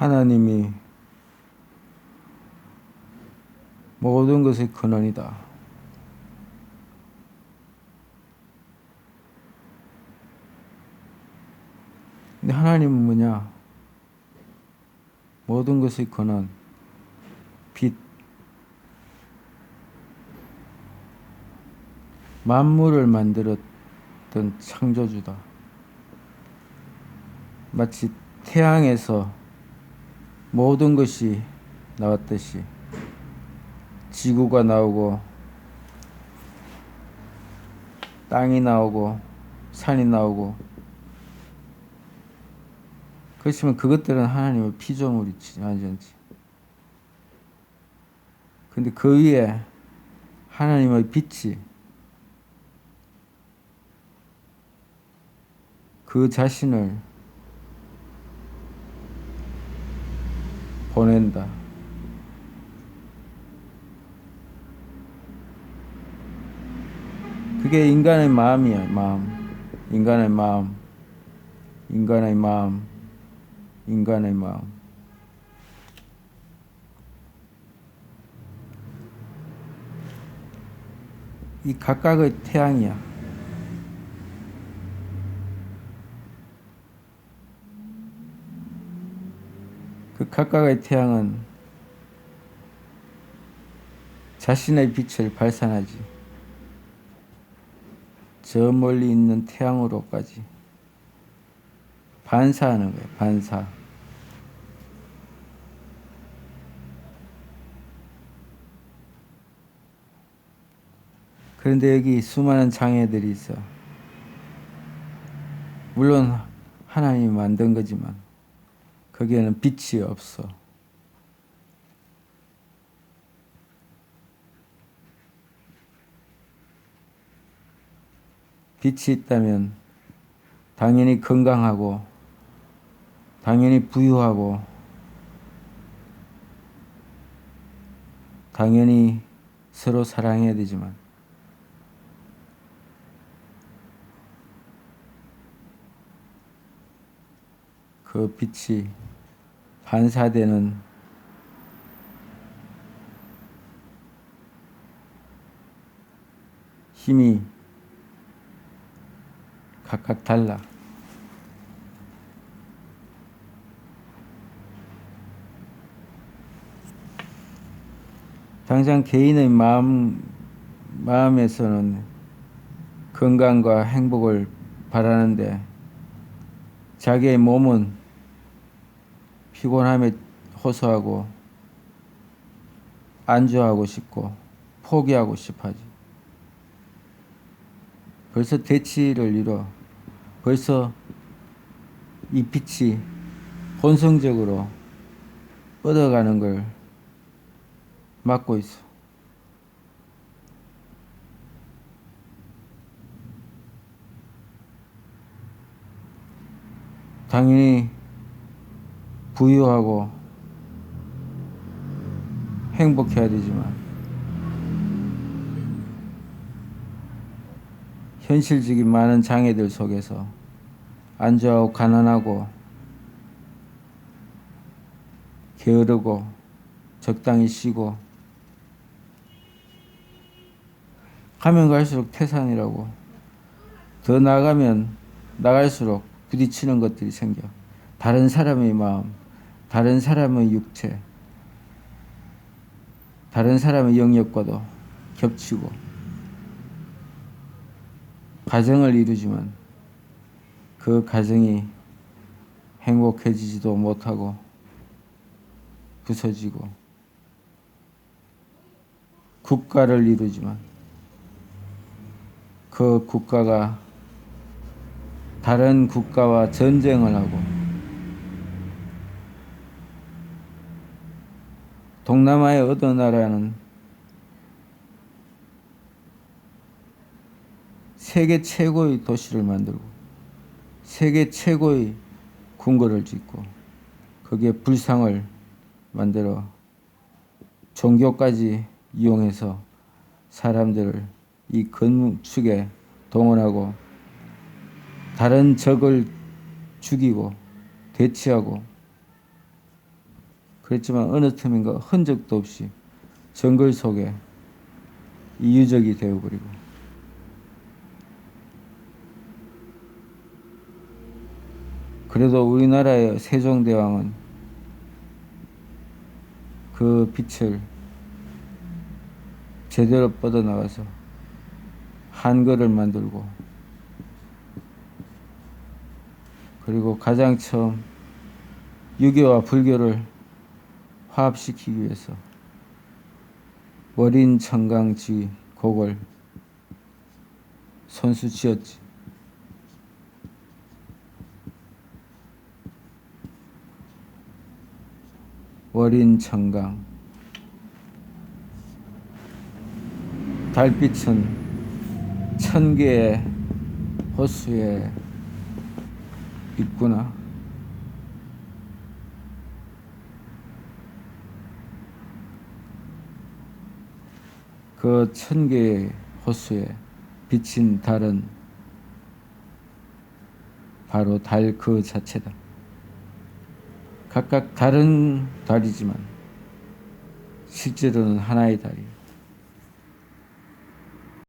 하나님이 모든 것의 근원이다. 근데 하나님은 뭐냐? 모든 것의 근원, 빛, 만물을 만들었던 창조주다. 마치 태양에서 모든 것이 나왔듯이 지구가 나오고 땅이 나오고 산이 나오고 그렇지만 그것들은 하나님의 피조물이지 완전지. 근데 그 위에 하나님의 빛이 그 자신을 보낸다. 그게 인간의 마음이야, 마음. 인간의 마음. 인간의 마음. 인간의 마음. 이 각각의 태양이야. 그 각각의 태양은 자신의 빛을 발산하지. 저 멀리 있는 태양으로까지 반사하는 거예요. 반사. 그런데 여기 수많은 장애들이 있어. 물론 하나님이 만든 거지만 거기에는 빛이 없어. 빛이 있다면 당연히 건강하고 당연히 부유하고 당연히 서로 사랑해야 되지만 그 빛이 반사되는 힘이 각각 달라. 당장 개인의 마음, 마음에서는 건강과 행복을 바라는데 자기의 몸은 피곤함에 호소하고 안주하고 싶고 포기하고 싶어하지. 벌써 대치를 이뤄. 벌써 이 빛이 본성적으로 얻어가는 걸 막고 있어. 당연히 부유하고 행복해야 되지만 현실적인 많은 장애들 속에서 안주하고 가난하고 게으르고 적당히 쉬고 가면 갈수록 태산이라고 더 나가면 나갈수록 부딪히는 것들이 생겨. 다른 사람의 마음 다른 사람의 육체, 다른 사람의 영역과도 겹치고 가정을 이루지만 그 가정이 행복해지지도 못하고 부서지고 국가를 이루지만 그 국가가 다른 국가와 전쟁을 하고 동남아의 어떤 나라는 세계 최고의 도시를 만들고 세계 최고의 궁궐을 짓고 거기에 불상을 만들어 종교까지 이용해서 사람들을 이 건축에 동원하고 다른 적을 죽이고 대치하고 그랬지만 어느 틈인가 흔적도 없이 정글 속에 이유적이 되어버리고. 그래도 우리나라의 세종대왕은 그 빛을 제대로 뻗어나가서 한글을 만들고 그리고 가장 처음 유교와 불교를 화합시키기 위해서 월인 청강지 곡을 손수 지었지. 월인 청강 달빛은 천 개의 호수에 있구나. 그 천 개의 호수에 비친 달은 바로 달 그 자체다. 각각 다른 달이지만 실제로는 하나의 달이야.